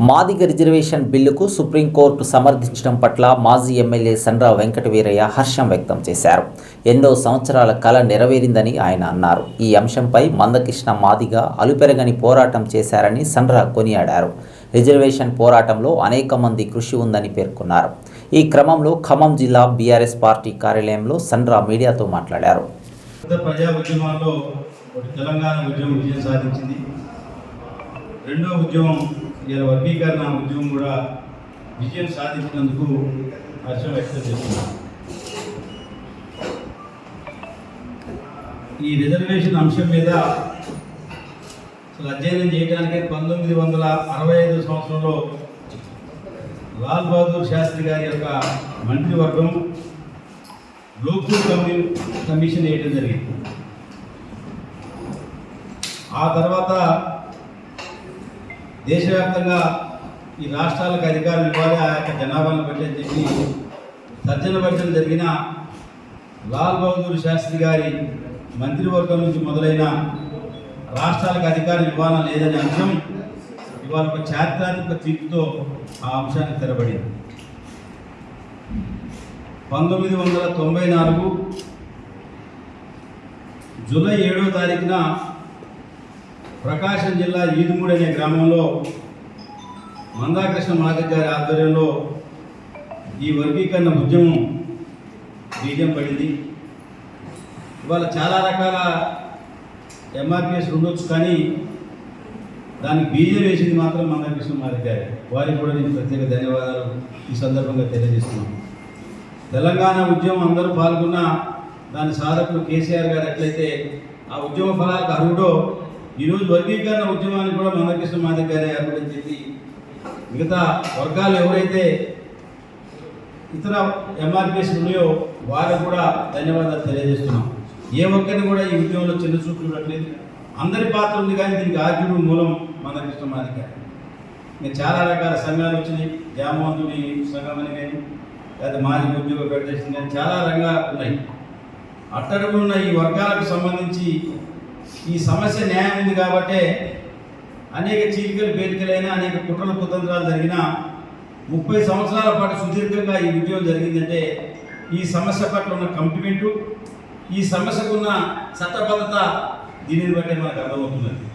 Madiga reservation బిల్లుకు supreme court సమర్థించడం పట్ల మాజీ ఎమ్మెల్యే సండ్రా వెంకటవీరయ్య హర్షం వ్యక్తం చేశారు. ఎన్నో సంవత్సరాల కల నెరవేరిందని ఆయన అన్నారు. ఈ అంశంపై మందకృష్ణ మాదిగ అలుపెరగని పోరాటం చేశారని సండ్ర కొనియాడారు. రిజర్వేషన్ పోరాటంలో అనేక మంది కృషి ఉందని పేర్కొన్నారు. ఈ క్రమంలో ఖమ్మం జిల్లా బీఆర్ఎస్ పార్టీ కార్యాలయంలో సండ్ర మీడియాతో మాట్లాడారు. తెలంగాణ ఉద్యమం విజయం సాధించింది. రెండో ఉద్యమం ఇలా వర్గీకరణ ఉద్యమం కూడా విజయం సాధించినందుకు హర్షం వ్యక్తం చేస్తున్నాను. ఈ రిజర్వేషన్ అంశం మీద అసలు అధ్యయనం చేయడానికి పంతొమ్మిది వందల అరవై ఐదు సంవత్సరంలో లాల్ బహదూర్ శాస్త్రి గారి యొక్క మంత్రివర్గం లోకల్ కమ్యూ కమిషన్ వేయడం జరిగింది. ఆ తర్వాత దేశవ్యాప్తంగా ఈ రాష్ట్రాలకు అధికారం ఇవ్వాలి ఆ యొక్క జనాభాను బట్టి అని చెప్పి సజ్జన భర్జన జరిగిన లాల్ బహదూర్ శాస్త్రి గారి మంత్రివర్గం నుంచి మొదలైన రాష్ట్రాలకు అధికారం ఇవ్వాలా లేదనే అంశం ఇవాళ ఒక చారిత్రాత్మక తీర్పుతో ఆ అంశాన్ని తెరబడింది. పంతొమ్మిది వందల తొంభై నాలుగు జూలై ఏడో తారీఖున ప్రకాశం జిల్లా ఈదుమూడి అనే గ్రామంలో మందాకృష్ణ మాధవ్ గారి ఆధ్వర్యంలో ఈ వర్గీకరణ ఉద్యమం బీజం పడింది. ఇవాళ చాలా రకాల ఎంఆర్పిఎస్ ఉండొచ్చు కానీ దానికి బీజం వేసింది మాత్రం మందాకృష్ణ మాధవ్ గారి. వారికి కూడా నేను ప్రత్యేక ధన్యవాదాలు ఈ సందర్భంగా తెలియజేస్తున్నాను. తెలంగాణ ఉద్యమం అందరూ పాల్గొన్న దాని సాధకులు కేసీఆర్ గారు ఎట్లయితే ఆ ఉద్యమ ఫలాలకు అర్హుడో ఈరోజు వర్గీకరణ ఉద్యమానికి కూడా మందకృష్ణ మాధవ్ గారే ఏర్పడించింది మిగతా వర్గాలు ఎవరైతే ఇతర ఎంఆర్పిఎస్ ఉన్నాయో వారికి కూడా ధన్యవాదాలు తెలియజేస్తున్నాం. ఏ ఒక్కరిని కూడా ఈ ఉద్యమంలో చిన్న చూపు చూడట్లేదు. అందరి పాత్ర ఉంది కానీ దీనికి ఆర్జుడు మూలం మందకృష్ణ కృష్ణ గారు ఇంకా చాలా రకాల సంఘాలు వచ్చినాయి. జామవంతుడి సంఘం అని కానీ లేదా మాజీ ఉద్యోగ ఫెడరేషన్ కానీ చాలా రంగాలు ఉన్నాయి. అట్టడుగున్న ఈ వర్గాలకు సంబంధించి ఈ సమస్య న్యాయం ఉంది కాబట్టే అనేక చీలికలు పేరికలైన అనేక కుట్రల కుతంత్రాలు జరిగిన ముప్పై సంవత్సరాల పాటు సుదీర్ఘంగా ఈ ఉద్యోగం జరిగిందంటే ఈ సమస్య పట్ల ఉన్న కమిట్మెంటు ఈ సమస్యకున్న చట్టబద్ధత దీనిని బట్టే మనకు అర్థమవుతున్నది